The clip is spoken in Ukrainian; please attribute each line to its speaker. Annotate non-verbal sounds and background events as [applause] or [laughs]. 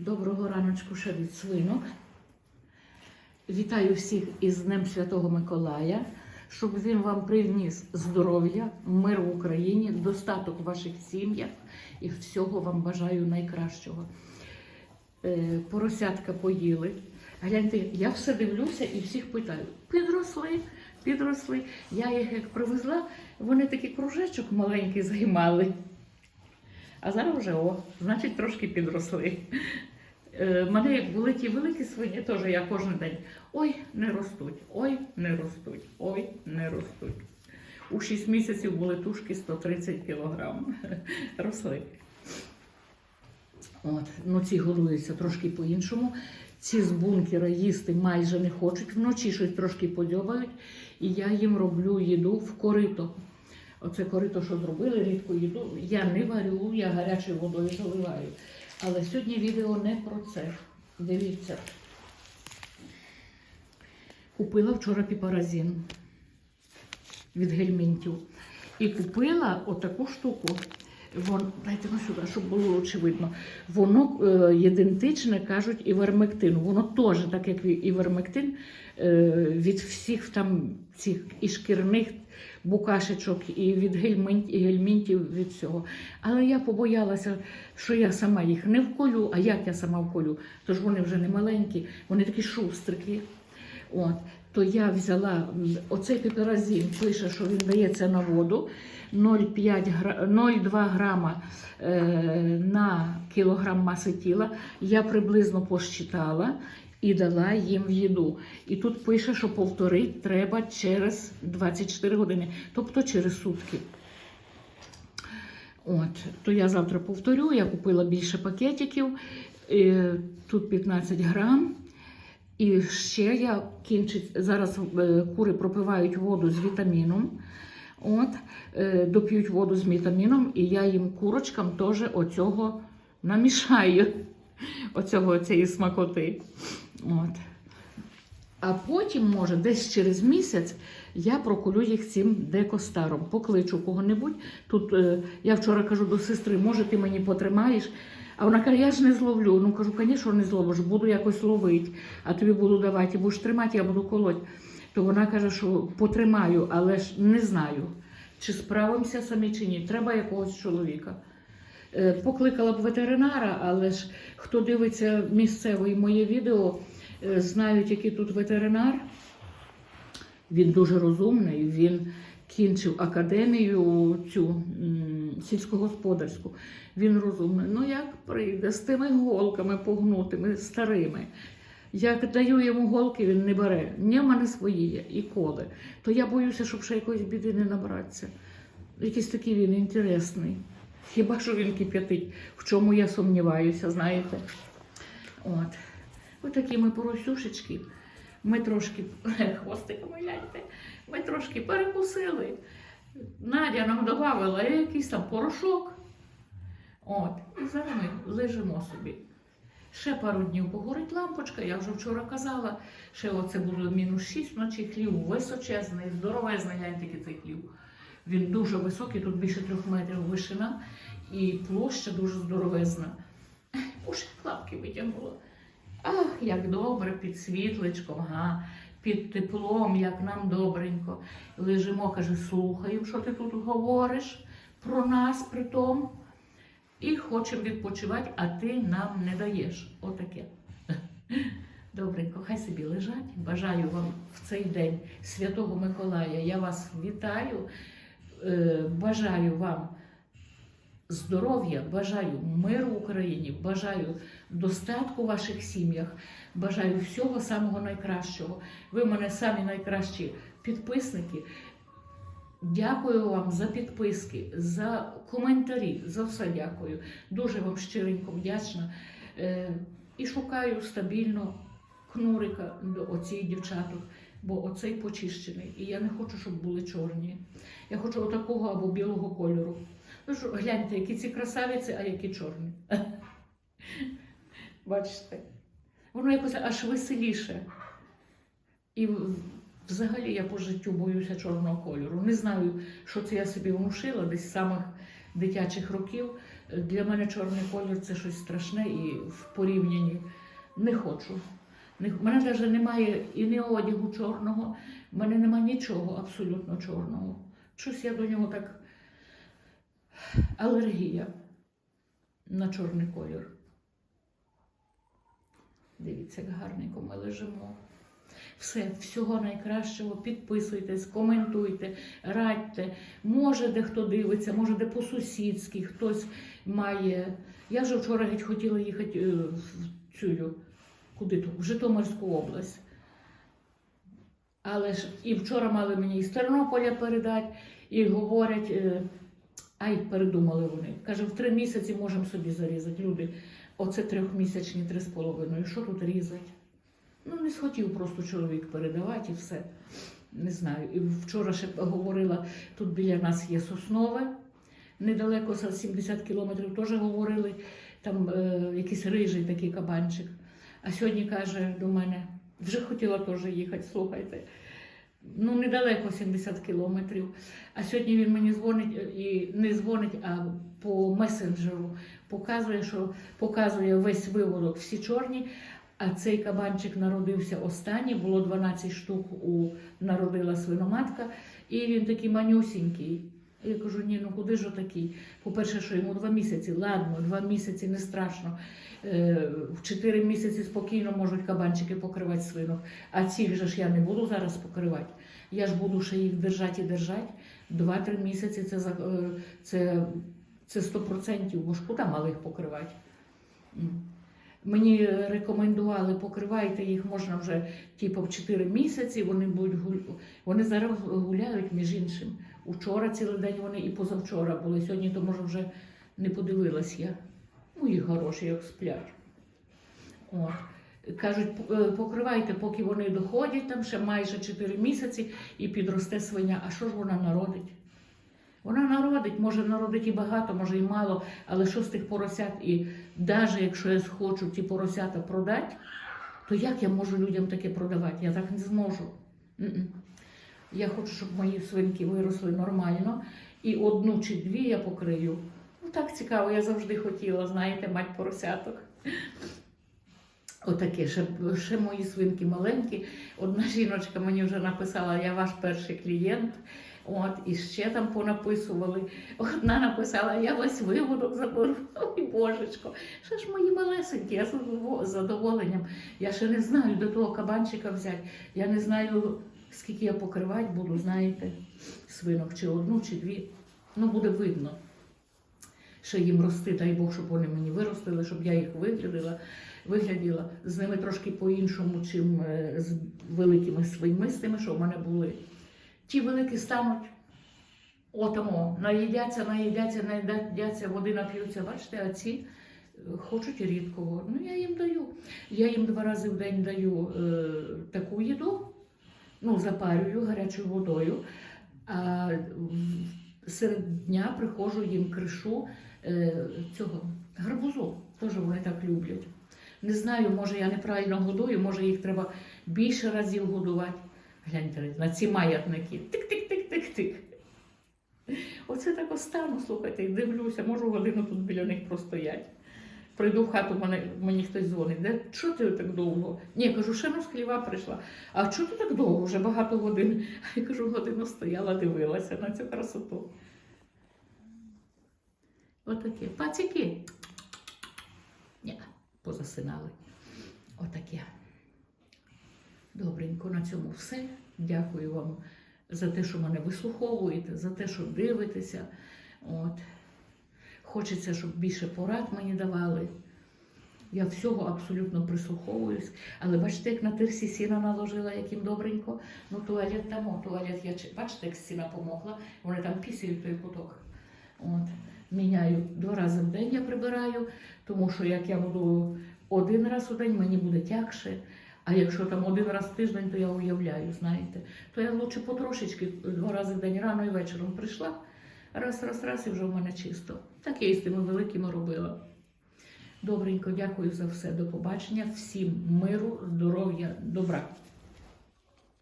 Speaker 1: Доброго раночку ще від свинок. Вітаю всіх із Днем Святого Миколая, щоб він вам приніс здоров'я, мир в Україні, достаток в ваших сім'ях і всього вам бажаю найкращого. Е, Поросятка поїли. Гляньте, я все дивлюся і всіх питаю: підросли, підросли. Я їх як привезла, вони такий кружечок маленький займали. А зараз вже о, значить трошки підросли. Е, мене як були ті великі свині, теж я кожен день. Ой, не ростуть, ой, не ростуть, ой, не ростуть. У 6 місяців були тушки 130 кілограм. [laughs] Росли. От. Ну, ці годуються трошки по-іншому. Ці з бункера їсти майже не хочуть, вночі щось трошки подьобають, і я їм роблю їду в корито. Оце корито, що зробили, рідку їду. Я не варю, я гарячою водою заливаю. Але сьогодні відео не про це. Дивіться. Купила вчора піпаразін від гельмінтів. І купила отаку штуку. Вон, дайте ну сюди, щоб було очевидно. Воно е, ідентичне, кажуть, івермектину. Воно теж, так як івермектин, е, від всіх там цих і шкірних букашечок, і від гельмін, гельмінтів, від всього. Але я побоялася, що я сама їх не вколю, а як я сама вколю? Тож вони вже не маленькі, вони такі шустрики. От, то я взяла оцей піперазін, пише, що він дається на воду 0,5 гра- 0,2 грама е, на кілограм маси тіла. Я приблизно посчитала і дала їм їду. І тут пише, що повторити треба через 24 години, тобто через сутки. От, то я завтра повторю, я купила більше пакетиків, е, тут 15 грам. І ще я кінчить, зараз е, кури пропивають воду з вітаміном. От, е, доп'ють воду з вітаміном, і я їм курочкам теж оцього намішаю. Оцього, цієї смакоти. От. А потім, може, десь через місяць я проколю їх цим декостаром. Покличу кого-небудь. Тут е, я вчора кажу до сестри, може, ти мені потримаєш. А вона каже, я ж не зловлю. Ну кажу, звісно, не зловиш, буду якось ловити, а тобі буду давати, будеш тримати, я буду колоть. То вона каже, що потримаю, але ж не знаю, чи справимося самі чи ні. Треба якогось чоловіка. Е, Покликала б ветеринара, але ж хто дивиться місцеве і моє відео, е, знають, який тут ветеринар. Він дуже розумний, він кінчив академію цю сільськогосподарську. Він розумний. Ну як прийде з тими голками погнутими, старими. Як даю йому голки, він не бере. Ні, в мене свої є і коли. То я боюся, щоб ще якоїсь біди не набратися. Якийсь такий він інтересний. Хіба що він кип'ятить, в чому я сумніваюся, знаєте? От. Ось такі ми поросюшечки. Ми трошки [laughs] хвостиками гляньте, ми трошки перекусили. Надя нам додавала якийсь там порошок. От, і зараз ми лежимо собі. Ще пару днів погорить лампочка, я вже вчора казала, ще оце було мінус 6 вночі хлів височезний, здоровезний, гляньте який цей хлів. Він дуже високий, тут більше трьох метрів вишина і площа дуже здоровезна. Уже клапки витягнула. Ах, як добре під світличком, га, під теплом, як нам добренько. Лежимо, каже, слухаємо, що ти тут говориш про нас при тому. І хочемо відпочивати, а ти нам не даєш. Отаке. Добренько, хай собі лежать. Бажаю вам в цей день Святого Миколая. Я вас вітаю. Е, Бажаю вам здоров'я, бажаю миру в Україні, бажаю достатку в ваших сім'ях, бажаю всього самого найкращого. Ви мене самі найкращі підписники. Дякую вам за підписки, за коментарі, за все дякую. Дуже вам щиренько вдячна. Е, і шукаю стабільно кнурика до оцих дівчаток, бо оцей почищений. І я не хочу, щоб були чорні. Я хочу отакого або білого кольору. Ну що, гляньте, які ці красавиці, а які чорні. [laughs] Бачите? Воно якось аж веселіше. І взагалі я по життю боюся чорного кольору. Не знаю, що це я собі внушила десь з самих дитячих років, Для мене чорний колір це щось страшне і в порівнянні не хочу. В мене навіть немає і не одягу чорного, в мене немає нічого абсолютно чорного. Щось я до нього так. Алергія на чорний колір. Дивіться, як гарненько ми лежимо. Все, всього найкращого. Підписуйтесь, коментуйте, радьте. Може, де хто дивиться, може, де по-сусідськи хтось має. Я вже вчора геть хотіла їхати е, в цю, куди то, в Житомирську область. Але ж і вчора мали мені із Тернополя передати, і говорять, е, ай, передумали вони. Каже, в три місяці можемо собі зарізати. Люди, оце трьохмісячні, три з половиною. Що тут різати? Ну, не схотів просто чоловік передавати і все. Не знаю. І вчора ще говорила, тут біля нас є Соснове, недалеко за 70 кілометрів теж говорили, там е, якийсь рижий такий кабанчик. А сьогодні каже до мене, вже хотіла теж їхати, слухайте. Ну, недалеко 70 кілометрів. А сьогодні він мені дзвонить е, і не дзвонить, а по месенджеру показує, що показує весь виводок, всі чорні. А цей кабанчик народився останній, було 12 штук у народила свиноматка, і він такий манюсінький. Я кажу, ні, ну куди ж такий? По-перше, що йому два місяці, ладно, два місяці не страшно. Е, В чотири місяці спокійно можуть кабанчики покривати свинок. А цих же ж я не буду зараз покривати. Я ж буду ще їх держати і держати. Два-три місяці це, е, це, це 100%, бо ж куди малих покривати? Мені рекомендували, покривайте їх можна вже типу, в 4 місяці. Вони будуть гуль- вони зараз гуляють між іншим. Учора цілий день вони і позавчора були. Сьогодні то може вже не подивилась я. Ну, їх хороші, як сплять. От. Кажуть, е, покривайте, поки вони доходять, там ще майже 4 місяці і підросте свиня. А що ж вона народить? Вона народить, може народить і багато, може і мало, але що з тих поросят? І навіть якщо я схочу ті поросята продати, то як я можу людям таке продавати? Я так не зможу. Я хочу, щоб мої свинки виросли нормально, і одну чи дві я покрию. Ну так цікаво, я завжди хотіла, знаєте, мать поросяток. Отаке, ще, ще мої свинки маленькі. Одна жіночка мені вже написала, я ваш перший клієнт. От, і ще там понаписували. Одна написала, я весь виводок заберу. Ой, божечко. Ще ж мої малесенькі, я з задоволенням. Я ще не знаю до того кабанчика взяти. Я не знаю, скільки я покривати буду, знаєте, свинок, чи одну, чи дві. Ну, буде видно. Ще їм рости, дай Бог, щоб вони мені виростили, щоб я їх виглядила, вигляділа з ними трошки по-іншому, чим е, з великими свиньми, з тими, що в мене були. Ті великі стануть отамо, наїдяться, наїдяться, наїдяться, води нап'ються. Бачите, а ці е, хочуть рідкого. Ну, я їм даю. Я їм два рази в день даю е, таку їду, ну, запарюю гарячою водою. А серед дня приходжу їм кришу е, цього гарбузу. Теж вони так люблять. Не знаю, може я неправильно годую, може їх треба більше разів годувати. Гляньте на ці маятники. Тик-тик-тик-тик-тик. Оце так остану, слухайте, дивлюся, можу годину тут біля них простоять. Прийду в хату, мене, мені хтось дзвонить. Де що ти так довго? Ні, я кажу, ще з хліва прийшла. А чого ти так довго? Вже багато годин. [laughs] Я кажу, годину стояла, дивилася на цю красоту. Отаке. Пацики. Ні, позасинали. Отаке. Добренько, на цьому все. Дякую вам за те, що мене вислуховуєте, за те, що дивитеся. От. Хочеться, щоб більше порад мені давали. Я всього абсолютно прислуховуюсь. Але бачите, як на тирсі сіна наложила, яким добренько. Ну, туалет там, туалет я чи- бачите, як стіна помогла. Вони там пісяють той куток. От. Міняю два рази в день я прибираю, тому що як я буду один раз у день, мені буде тягше. А якщо там один раз в тиждень, то я уявляю, знаєте, то я лучше потрошечки два рази в день рано і вечором прийшла. Раз, раз, раз, і вже в мене чисто. Так я і з тими великими робила. Добренько, дякую за все. До побачення. Всім миру, здоров'я, добра.